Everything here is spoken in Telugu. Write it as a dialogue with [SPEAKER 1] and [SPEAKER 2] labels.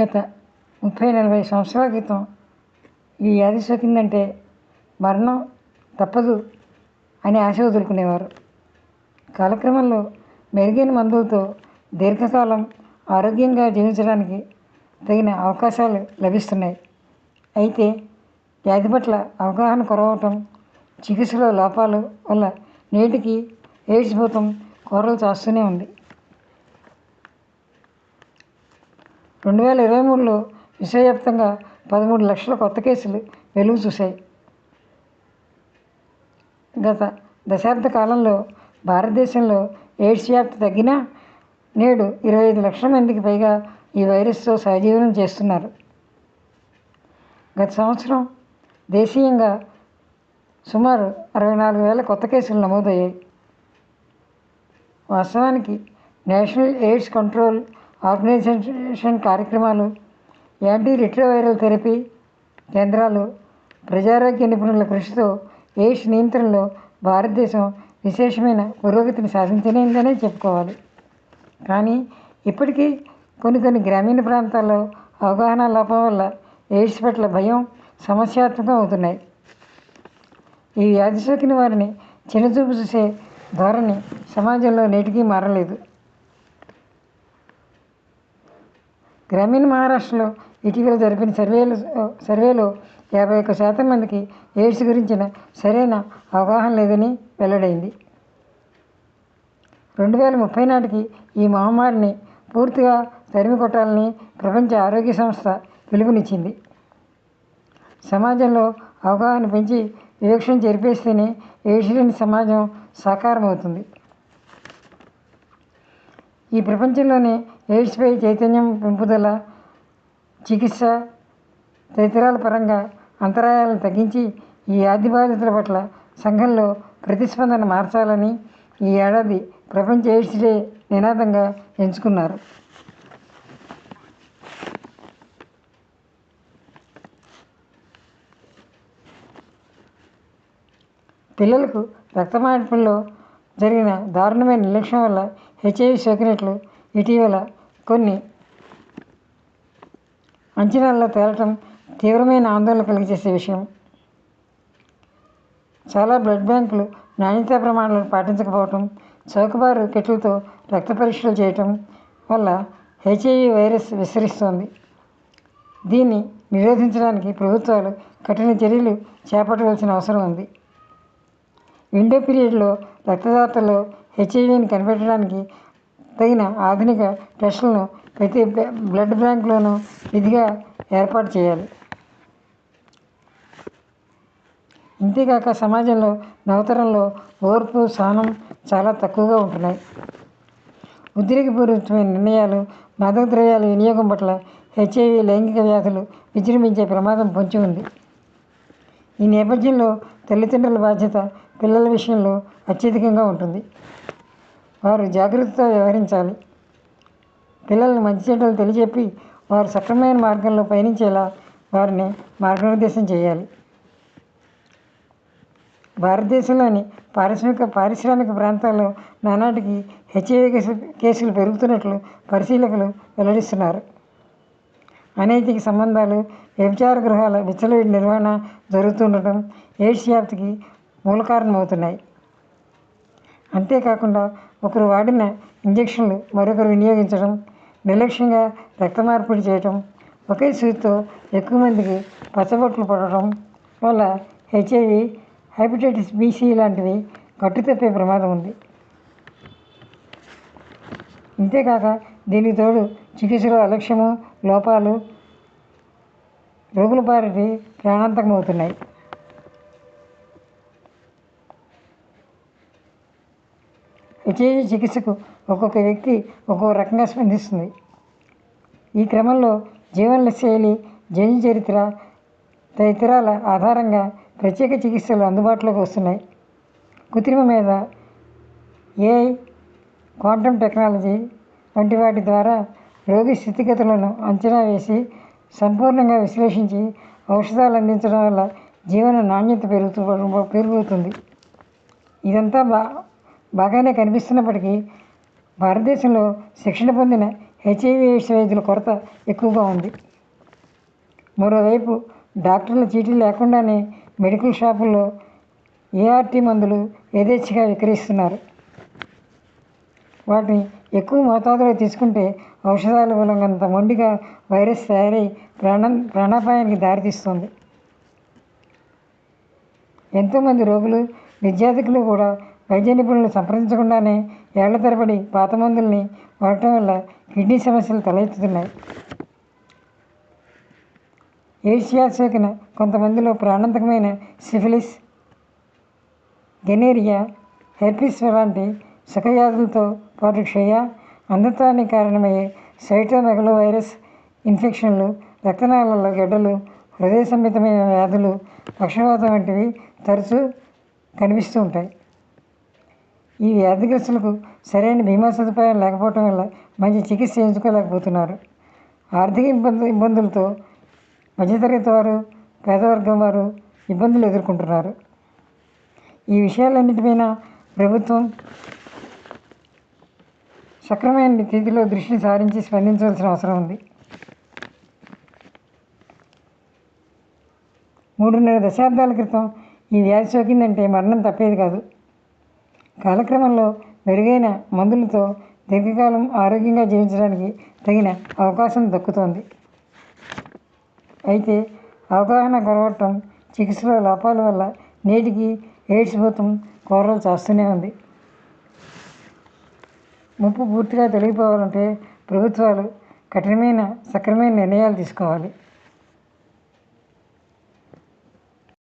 [SPEAKER 1] గత ముప్పై నలభై సంవత్సరాల క్రితం ఈ వ్యాధి సోకిందంటే మరణం తప్పదు అని ఆశ వదులుకునేవారు. కాలక్రమంలో మెరుగైన మందులతో దీర్ఘకాలం ఆరోగ్యంగా జీవించడానికి తగిన అవకాశాలు లభిస్తున్నాయి. అయితే వ్యాధి పట్ల అవగాహన కొరవటం చికిత్సలో లోపాలు వల్ల నేటికి ఎయిడ్స్ భూతం కూరలు చాస్తూనే ఉంది. రెండు వేల ఇరవై మూడులో విశ్వవ్యాప్తంగా పదమూడు లక్షల కొత్త కేసులు వెలుగు చూశాయి. గత దశాబ్ద కాలంలో భారతదేశంలో ఎయిడ్స్ వ్యాప్తి తగ్గినా నేడు ఇరవై ఐదు లక్షల మందికి పైగా ఈ వైరస్తో సహజీవనం చేస్తున్నారు. గత సంవత్సరం దేశీయంగా సుమారు అరవై నాలుగు వేల కొత్త కేసులు నమోదయ్యాయి. వాస్తవానికి నేషనల్ ఎయిడ్స్ కంట్రోల్ ఆర్గనైజేషన్ కార్యక్రమాలు యాంటీ రిట్రోవైరల్ థెరపీ కేంద్రాలు ప్రజారోగ్య నిపుణుల కృషితో ఎయిడ్స్ నియంత్రణలో భారతదేశం విశేషమైన పురోగతిని సాధించలేదనే చెప్పుకోవాలి. కానీ ఇప్పటికీ కొన్ని కొన్ని గ్రామీణ ప్రాంతాల్లో అవగాహన లోపం వల్ల ఎయిడ్స్ పట్ల భయం సమస్యాత్మకం అవుతున్నాయి. ఈ వ్యాధి సోకిన వారిని చిన్నచూపు చూసే ధోరణి సమాజంలో నేటికీ మారలేదు. గ్రామీణ మహారాష్ట్రలో ఇటీవల జరిపిన సర్వేలు సర్వేలో యాభై ఒక్క శాతం మందికి ఎయిడ్స్ గురించిన సరైన అవగాహన లేదని వెల్లడైంది. రెండు వేల ముప్పై నాటికి ఈ మహమ్మారిని పూర్తిగా తరిమి కొట్టాలని ప్రపంచ ఆరోగ్య సంస్థ పిలుపునిచ్చింది. సమాజంలో అవగాహన పెంచి వివక్షను జరిపేస్తేనే ఎయిడ్స్ లేని సమాజం సాకారం అవుతుంది ఈ ప్రపంచంలోనే ఎయిడ్స్పై చైతన్యం పెంపుదల చికిత్స తదితరాల పరంగా అంతరాయాలను తగ్గించి ఈ వ్యాధి బాధితుల పట్ల సంఘంలో ప్రతిస్పందన మార్చాలని ఈ ఏడాది ప్రపంచ ఎయిడ్స్ డే నినాదంగా ఎంచుకున్నారు. పిల్లలకు రక్త జరిగిన దారుణమైన నిర్లక్ష్యం వల్ల హెచ్ఐవి సోకినట్లు ఇటీవల కొన్ని అంచనాల్లో తేలటం తీవ్రమైన ఆందోళన కలిగజేసే విషయం. చాలా బ్లడ్ బ్యాంకులు నాణ్యతా ప్రమాణాలను పాటించకపోవటం చౌకబారు కిట్లతో రక్త పరీక్షలు చేయటం వల్ల హెచ్ఐవి వైరస్ విస్తరిస్తోంది. దీన్ని నిరోధించడానికి ప్రభుత్వాలు కఠిన చర్యలు చేపట్టవలసిన అవసరం ఉంది. విండో పీరియడ్లో రక్తదాతలో హెచ్ఐవిని కనిపెట్టడానికి తగిన ఆధునిక టెస్టులను ప్రతి బ్లడ్ బ్యాంకులోనూ విధిగా ఏర్పాటు చేయాలి. ఇంతేకాక సమాజంలో నవతరంలో ఓర్పు సహనం చాలా తక్కువగా ఉంటున్నాయి. ఉద్రేకపూరితమైన నిర్ణయాలు మాదక ద్రవ్యాల వినియోగం పట్ల హెచ్ఐవి లైంగిక వ్యాధులు విజృంభించే ప్రమాదం పొంచి ఉంది. ఈ నేపథ్యంలో తల్లిదండ్రుల బాధ్యత పిల్లల విషయంలో అత్యధికంగా ఉంటుంది. వారు జాగ్రత్తతో వ్యవహరించాలి. పిల్లల్ని మంచి చెడ్డలు తెలియజెప్పి వారు సక్రమమైన మార్గంలో పయనించేలా వారిని మార్గనిర్దేశం చేయాలి. భారతదేశంలోని పారిశ్రామిక పారిశ్రామిక ప్రాంతాల్లో నానాటికి హెచ్ఐవి కేసు కేసులు పెరుగుతున్నట్లు పరిశీలకులు వెల్లడిస్తున్నారు. అనైతిక సంబంధాలు వ్యభిచార గృహాల విచ్చలవిడి నిర్వహణ జరుగుతుండటం ఎయిడ్స్ వ్యాప్తికి మూల కారణమవుతున్నాయి అంతేకాకుండా ఒకరు వాడిన ఇంజక్షన్లు మరొకరు వినియోగించడం నిర్లక్ష్యంగా రక్త మార్పిడి చేయటం ఒకే సూదితో ఎక్కువ మందికి పచ్చబొట్లు పడటం వల్ల హెచ్ఐవి హెపటైటిస్ బీసీ లాంటివి కట్టుతప్పే ప్రమాదం ఉంది. ఇంతేకాక దీనికి తోడు చికిత్సలో అలక్ష్యము లోపాలు రోగుల బారిటి ప్రాణాంతకమవుతున్నాయి. హెచ్ఐవి చికిత్సకు ఒక్కొక్క వ్యక్తి ఒక్కో రకంగా స్పందిస్తుంది. ఈ క్రమంలో జీవన శైలి జన్యు చరిత్ర తదితరాల ఆధారంగా ప్రత్యేక చికిత్సలు అందుబాటులోకి వస్తున్నాయి. కృత్రిమ మీద ఏఐ క్వాంటమ్ టెక్నాలజీ వంటి వాటి ద్వారా రోగి స్థితిగతులను అంచనా వేసి సంపూర్ణంగా విశ్లేషించి ఔషధాలు అందించడం వల్ల జీవన నాణ్యత పెరుగుతూ పెరుగుతుంది. ఇదంతా బా బాగానే కనిపిస్తున్నప్పటికీ భారతదేశంలో శిక్షణ పొందిన హెచ్ఐవి ఎయిడ్స్ వైద్యుల కొరత ఎక్కువగా ఉంది. మరోవైపు డాక్టర్ల చీటీ లేకుండానే మెడికల్ షాపుల్లో ఏఆర్టీ మందులు యథేచ్ఛగా విక్రయిస్తున్నారు. వాటిని ఎక్కువ మోతాదులో తీసుకుంటే ఔషధాల మూలంగంత మొండిగా వైరస్ తయారై ప్రాణ ప్రాణాపాయానికి దారితీస్తుంది. ఎంతోమంది రోగులు విద్యార్థికులు కూడా వైద్య నిపుణులు సంప్రదించకుండానే ఏళ్ళ తరబడి పాత మందుల్ని వాడటం వల్ల కిడ్నీ సమస్యలు తలెత్తుతున్నాయి. ఏషియా సోకిన కొంతమందిలో ప్రాణాంతకమైన సిఫిలిస్ గెనేరియా హెర్పిస్ లాంటి సుఖవ్యాధులతో పాటు క్షయ అంధత్వానికి కారణమయ్యే సైటోమెగలో వైరస్ ఇన్ఫెక్షన్లు రక్తనాళాల గడ్డలు హృదయ సంబంధమైన వ్యాధులు పక్షవాతం వంటివి తరచూ కనిపిస్తూ ఉంటాయి. ఈ వ్యాధిగ్రస్తులకు సరైన బీమా సదుపాయం లేకపోవటం వల్ల మంచి చికిత్స చేయించుకోలేకపోతున్నారు ఆర్థిక ఇబ్బంది ఇబ్బందులతో మధ్యతరగతి వారు పేదవర్గం వారు ఇబ్బందులు ఎదుర్కొంటున్నారు. ఈ విషయాలన్నిటిపైన ప్రభుత్వం సక్రమైన తీతిలో దృష్టిని సారించి స్పందించవలసిన అవసరం ఉంది. మూడున్నర దశాబ్దాల క్రితం ఈ వ్యాధి సోకిందంటే మరణం తప్పేది కాదు. కాలక్రమంలో మెరుగైన మందులతో దీర్ఘకాలం ఆరోగ్యంగా జీవించడానికి తగిన అవకాశం దక్కుతోంది. అయితే అవగాహన కొరవటం చికిత్సలో లోపాల వల్ల నేటికి ఎయిడ్స్ భూతం కోరలు చేస్తూనే ఉంది. ముప్పు పూర్తిగా తొలగిపోవాలంటే ప్రభుత్వాలు కఠినమైన సక్రమైన నిర్ణయాలు తీసుకోవాలి.